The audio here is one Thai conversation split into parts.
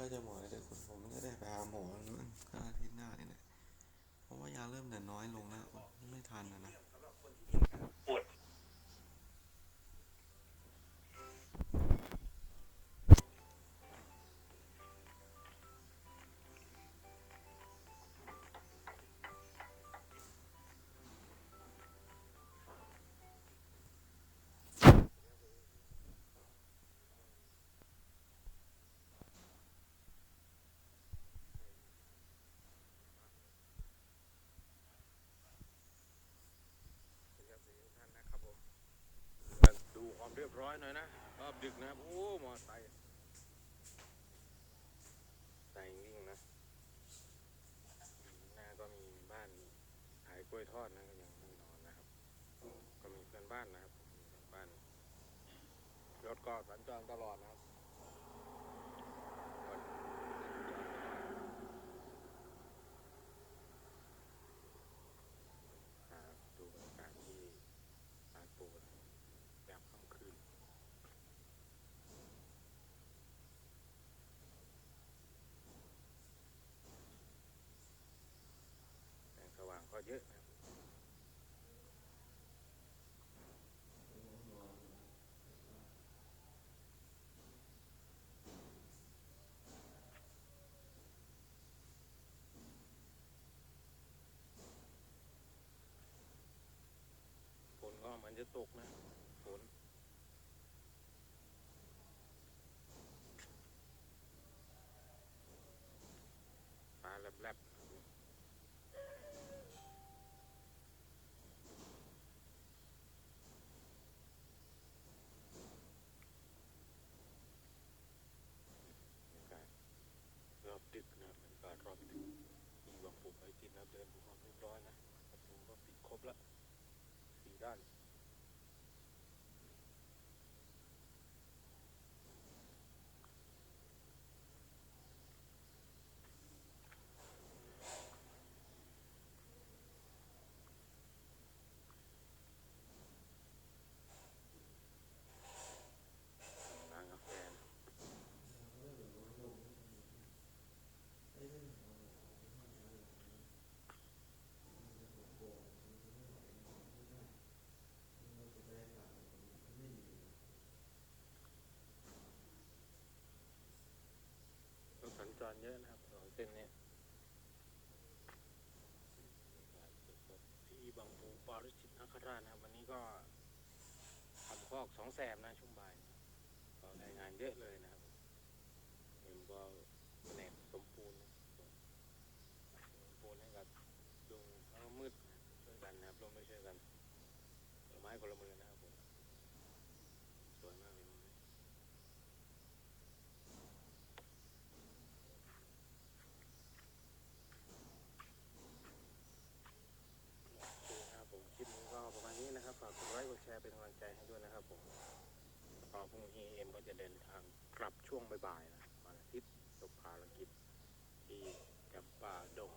ยาแล้จะหมดเลยเดี๋ยวคุณผมก็ได้ไปหาหมอแล้วนะก็อาทิตย์หน้านี่แหละเพราะว่ายาเริ่มเหลือน้อยลงแล้วไม่ทันนะนะ หน่อยนะรอบดึกนะครับ โอ้มอไซค์ใส่วิ่งนะ หน้าก็มีบ้านขายกล้วยทอดนะก็ยังไม่นอนนะครับ ก็มีเพื่อนบ้านนะครับเพื่อนบ้านรถก็สัญจรตลอดนะครับรถสัญจรตลอดอ่าดูบรรยากาศที่ลานปูนะครับ ยามค่ำคืนแสงสว่างก็เยอะนะครับฝนก็ เหมันจะตกนะฝนปลาแลบๆรรยากาศรอบดึกนะครับบรรยากาศรอบดึกมีบางปุ่มไอติดนะเดินดูความเรียบร้อยนะประตูก็ปิดครบละสี่ด้าน รเยอะนะครับถนนเส้นเนี้ยที่บางปูปาริจิตนคราชนะครับ วันนี้ก็ทำคอกสองแสบนะช่วงบ่ายก็รายงานเยอะเลยนะครับเห็นก็แผนกสมปูนนะสมปูนให้กับลุงมืดช่วยกันนะครับร่วมด้วยช่วยกันคนไม้คนละมือนะครับผมสวยมากเลยมุมนี้ โอเคนะครับผมคลิปนี้ก็ประมาณนี้นะครับฝากกดไลค์กดแชร์เป็นกำลังใจให้ด้วยนะครับผมก็พรุ่ งนี้เอ็มก็จะเดินทางกลับช่วงบ่ายๆนะวันอาทิตย์จบภารกิจที่จำป่าดง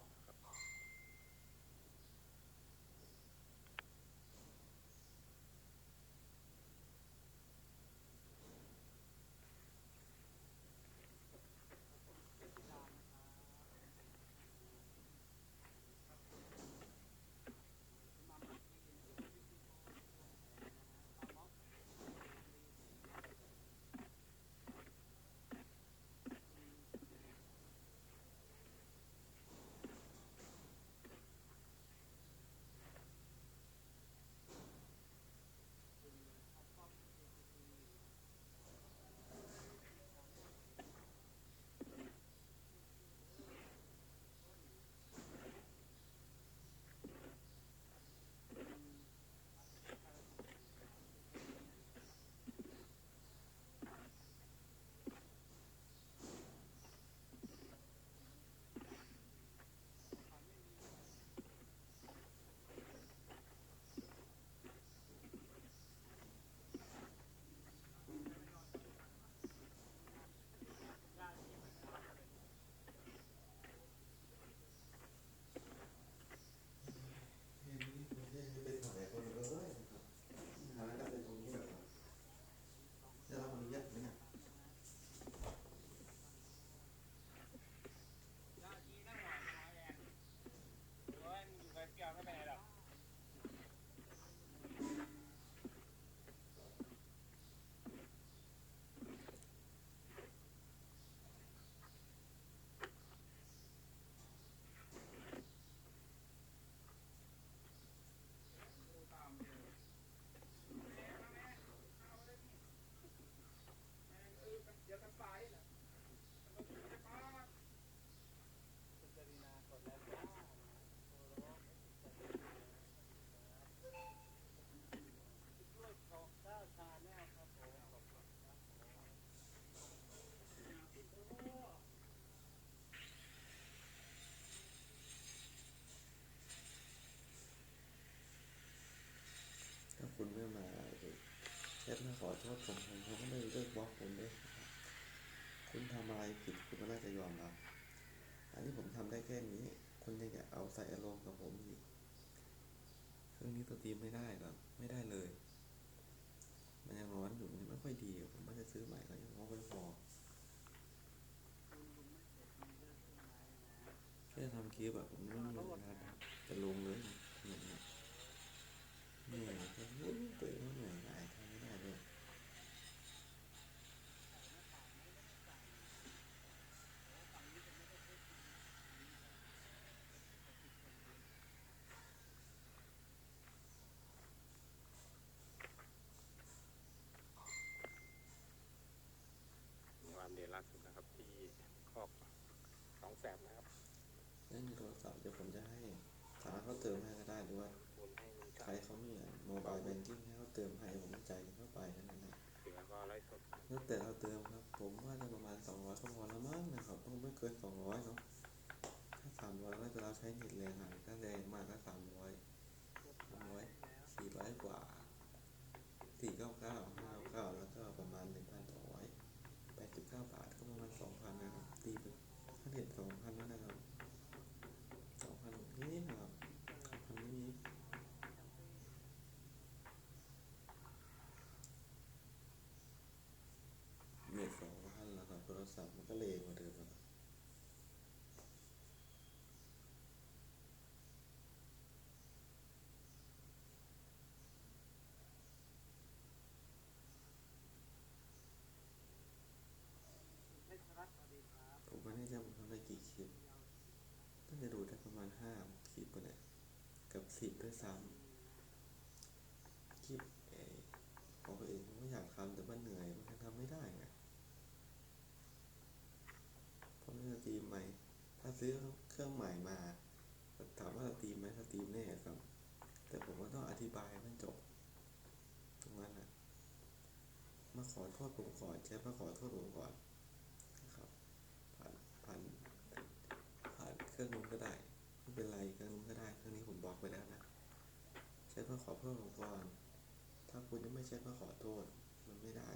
อโทษผมผมผมก็ไม่เลิกบล็อกผมด้วยคุณทำอะไรผิดคุณก็น่าจะยอมรับอันนี้ผมทำได้แค่นี้ คุณยังจะเอาใส่อารมณ์กับผมอีกเครื่องนี้สตรีมไม่ได้ครับไม่ได้เลย มันยังร้อนอยู่มันยังไม่ค่อยดี ผมว่าจะซื้อใหม่ก็ยังไม่พอแค่ทำคลิปแบบผมไม่มีเวลาจะลงเลยเนี่ยเนี่ยเหนื่อยก็รู้ตัวเองว่าเหนื่อยหน่ายทำไม่ได้เลย ความเดชล่าสุดนะครับ ที่คอกสอง แสบนะครับนั่นโทรศัพท์เดี๋ยวผมจะให้สามารถเขาเติมให้ก็ได้หรือว่าโอนให้ลุงใคชัรยเขามีโมบายแบงกิ้งให้เขาเติมให้ผมจ่ายเงินเข้าไปนั่นแหละเสือก็ไล่สดแล้วแต่เราเติมครับ ผมว่าจะประมาณสองร้อยก็พอแล้วมั้งนะครับต้องไม่เกินสองร้อยเนาะถ้าสามร้อยก็จะเราใช้เน็ตแรงหน่อยถ้าแรงมากก็สามร้อยสามร้อยสี่ร้อยกว่าสี่เก้าเก้าห้าเก้าแล้วก็ประมาณหนึ่งพันสองร้อยแปดสิบเก้าบาทก็ประมาณสองพันนะครับตีไป ถ้าเน็ตสองพันแล้วนะครับสองพันนิดๆนะครับสองพันนิดๆเน็ตสองพันแล้วครับโทรศัพท์มันก็เลงเล้วครับผมไม่แน่ใจผมทำได้กี่คลิปน่าจะดูได้ประมาณ ห้าคลิปกว่าเนี่ยกับสิบด้วยซ้ำคลิปเออของตัวเองผมก็อยากทำแต่ว่าเหนื่อยมันทำไม่ได้ไงเพราะไม่สตรีมไหมถ้าซื้อเครื่องใหม่มา ถามว่าสตรีมไหมสตรีมแน่ครับ แต่ผมก็ต้องอธิบายให้มันจบ ตรงนั้นนะมาขอโทษผมก่อนใช่มาขอโทษผมก่อนนะครับผ่านผ่านผ่านเครื่องนู้นก็ได้ ไม่เป็นไรเครื่องนู้ก็ได้เครื่องนี้ผมบอกไปแล้วนะใช้มาขอเพิ่มก่อน ถ้าคุณยังไม่ใช้มาขอโทษมันไม่ได้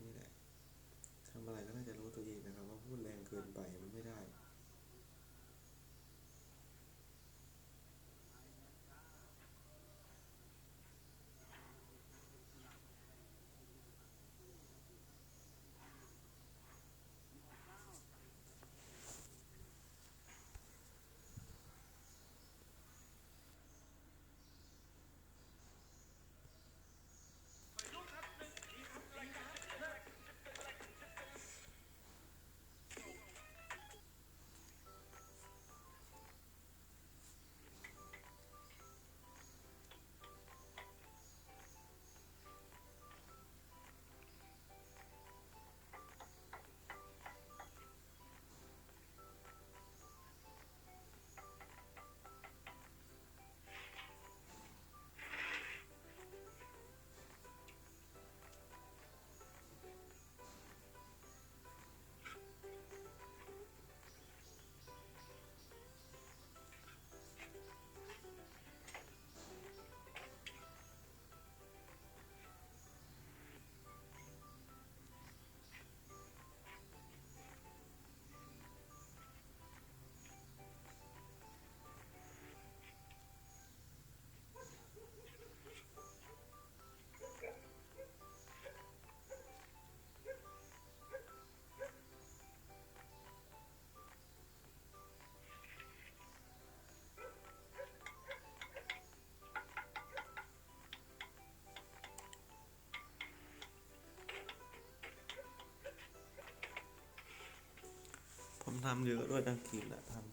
นี่แหละทำอะไรก็น่าจะรู้ตัวเองนะครับ ว่าพูดแรงเกินไปมันไม่ได้ ทำเยอะด้วยทั้งคลิปแหละทำ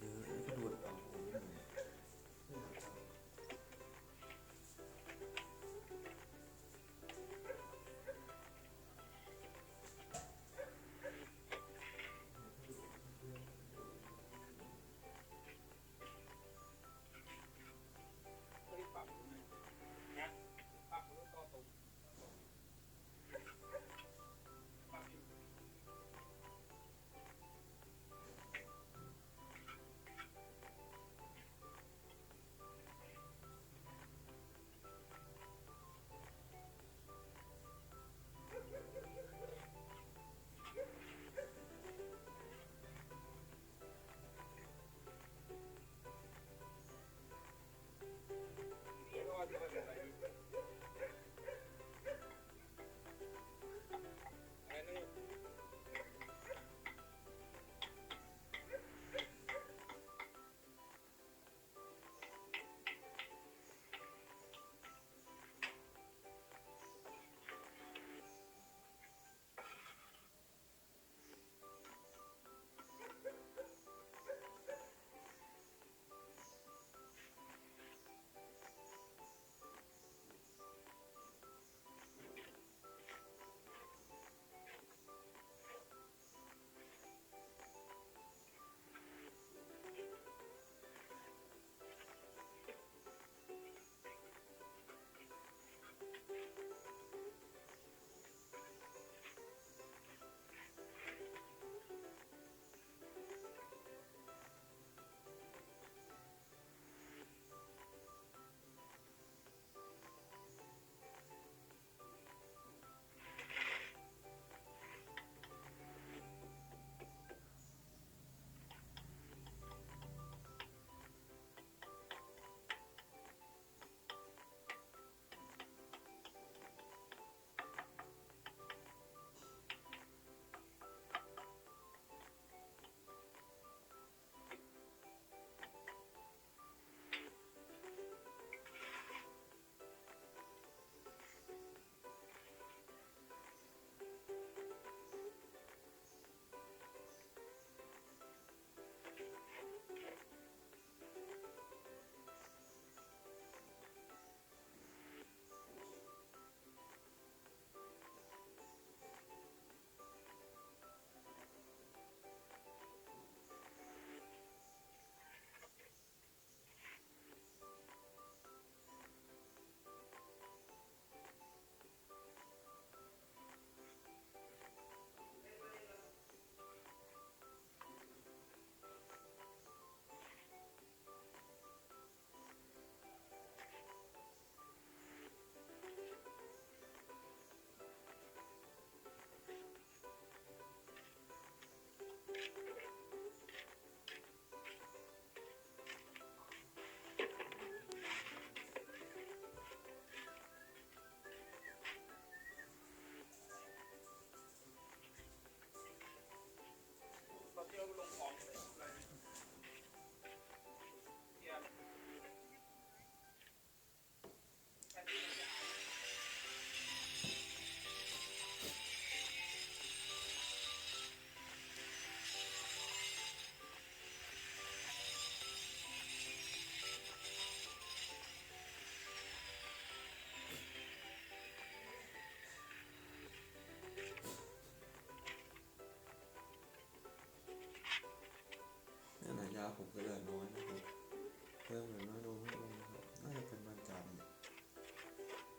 เริ่มเหลือน้อยลงน้อยลงนะครับน่าจะเป็นวันจันทร์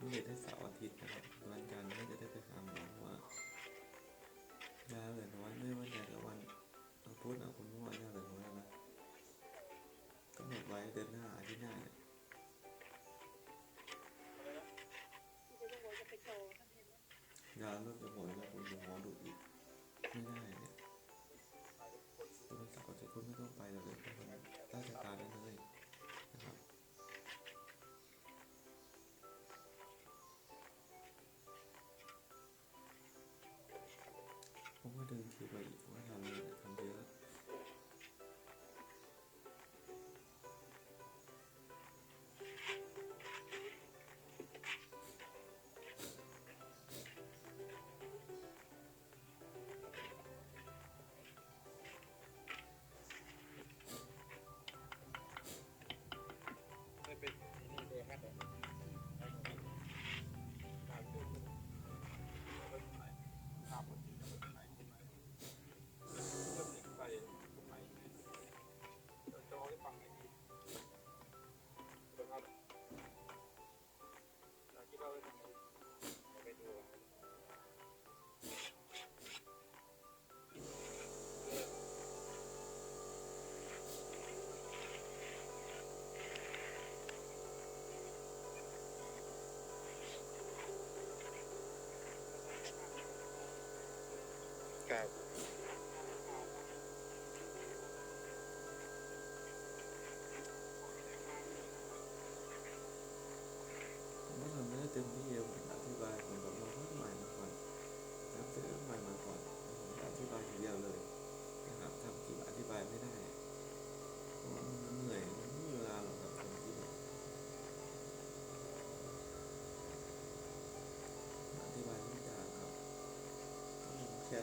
นี่เหลือได้เสาร์อาทิตย์นะครับวันจันทร์น่าจะได้ไปหาหมอเพราะว่ายาเหลือน้อยไม่ว่าแต่ละวันเอาพุธเอาคุณว่ายาเหลือน้อยนะกำหนดไว้เดือนหน้าอาทิตย์หน้าเนี่ยที่จะบอกจะไปโตท่านเห็นไหมยาเริ่มจะหมดแล้วคุณหมอดูอีกไม่ได้เนี่ยจะเป็นเสาร์อาทิตย์คุณไม่ต้องไปเลย ก็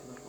ต้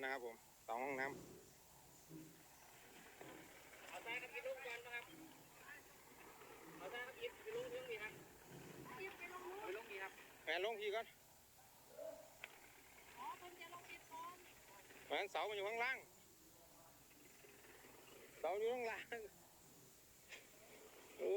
แล้วนะครับผมเสาห้องน้ำเอาซ้ายกับอีลุงก่อนนะครับเอาซ้ายกับอีไปลุงถึงดีครับยิบไปลงนู้นไปลุงดีครับแฟนลงทีก่อนอ๋อผมจะลงยิบก่อนแฟนเสามันอยู่ข้างล่างเสาอยู่ข้างล่างโอ้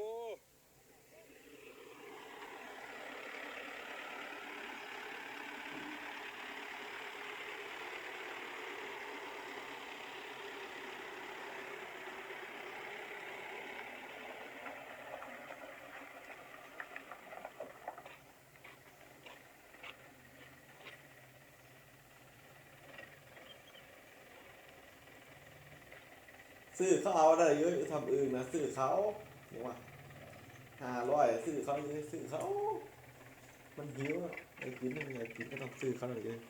ซื้อเขาเอาได้เยอะทำอื่นนะซื้อเขาเนี่ยว่าห้าร้อยซื้อเขาเยอะซื้อเขา มันหิวอะไอ้กินไม่มีอะไรกินก็ต้องซื้อเขาหน่อยเยอะ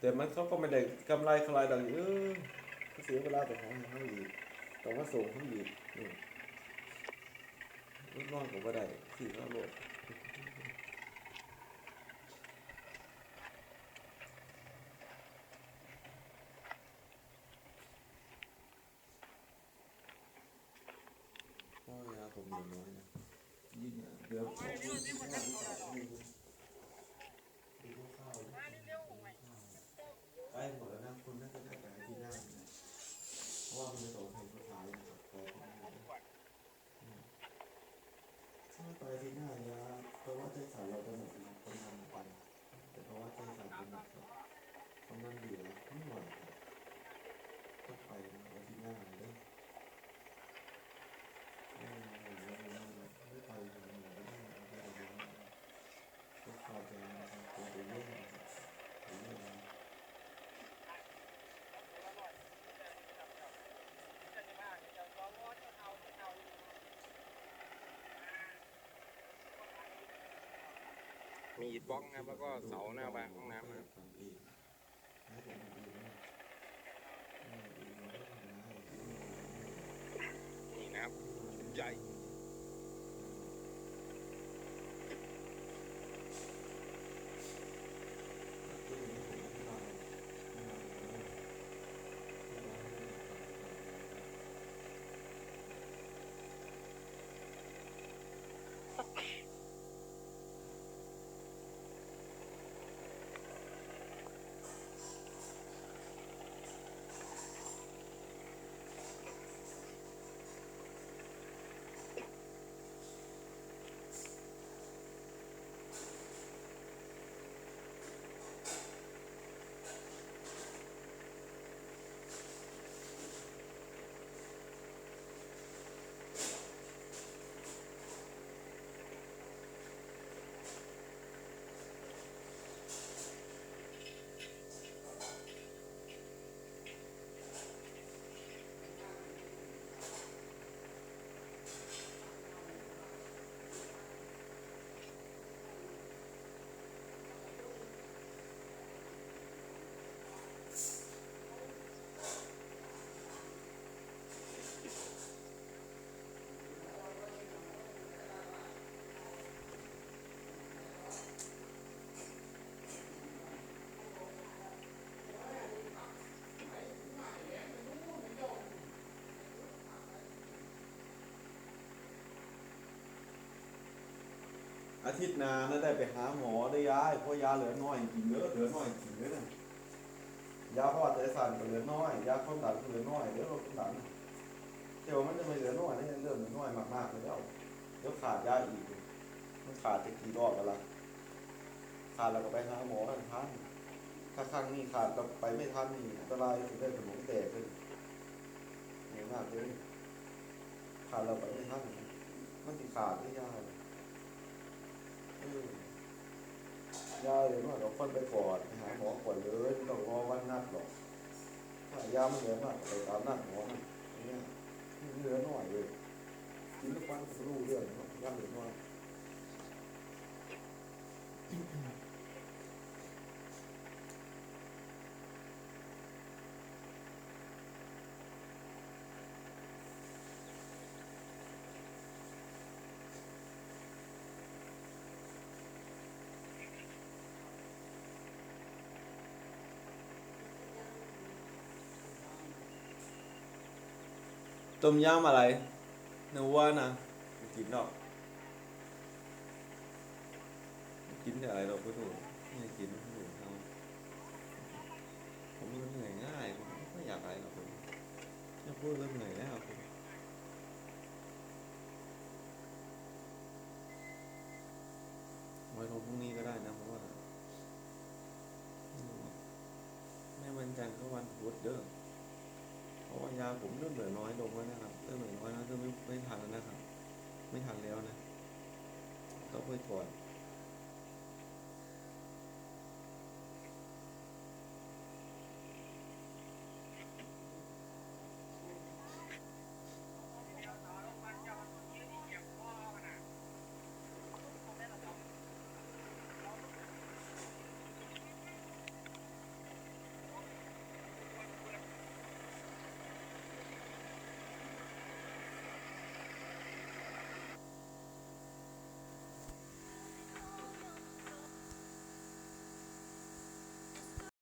แต่มันเขาก็ไม่ได้กำไรเท่าไรดังเออเขาเสียเวลาไปหาเขาอีกต้องมาส่งเขาอีกนี่ลูกน้องผมก็ได้ซื้อเขาโล ดพ่อยาผมเหลือน้อยนะยิ่งเหลือข้าวดูข้าวดูข้าวใกล้หมดแล้วนะคุณน่าจะได้ไปที่หน้านะเพราะว่ามันจะส่งเพลงสุดท้ายนะครับขอคุณนะครับถ้าไปที่หน้ายาเพราะว่าใจสารเราจะหมดนะประมาณไปแต่เพราะว่าใจสารจะหมดครับประมาณเหลือไม่หมดครับต้องไปนะอาที่หน้าเลย ไม่ไปไม่ไปไม่ได้ไม่ได้ก็พอใจนะครับตัวเรื่องเรื่อง มีอิฐบล็อกนะครับ แล้วก็เสาหน้าบ้านห้องน้ำนะครับนี่นะครับใหญ่ อาทิตย์หนาน่าได้ไปหาหมอได้ยายเพราะยาเหลือน้อยจริงเยอะเหลือน้อยจริงเลยนะยาพอดใจสั่นก็เหลือน้อย ยาความดันก็เหลือน้อยเดี๋ยวลดความดันเดี๋ยวมันจะไม่เหลือน้อยนี่เริ่มเหลือน้อยมากๆเลยแล้วเดี๋ยวขาดยาอีก มันขาดจะกี่รอบแล้วล่ะขาดแล้วก็ไปหาหมอกันทันถ้าครั้งนี้ขาดก็ไปไม่ทันนี่อันตรายถึงได้สมองแตกเลยเหนื่อยมากเลยขาดเราไปไม่ทันมันติดขาดไม่ยาก เออ ยาเลยว่าเราคนไปก่อนไปหาหมอก่อนเลยต้องรอวันนัดหรอกถ้ายามันเหลือมากไปตามนัดหมอเนี่ยเหลือน้อยเลยกินทุกวันก็รู้เรื่องเนาะยาเหลือน้อย ต้มยำอะไรหนูว่านะไม่กินหรอกไม่กินแต่อะไรเราก็ดูไม่กินไม่ดูเขาผมมันเหนื่อยง่ายผมไม่อยากอะไรหรอกผมแค่พูดก็เหนื่อยแล้วผมไว้ลงพรุ่งนี้ก็ได้นะเพราะว่าแม่วันจันทร์ก็วันพุธเด้อ เพราะว่ายา ผมเริ่มเหลือน้อยลงแล้วนะครับเริ่มเหลือน้อยแล้วเริ่มไม่ไม่ทันแล้วนะครับ ไม่ทันแล้วนะต้องไปก่อน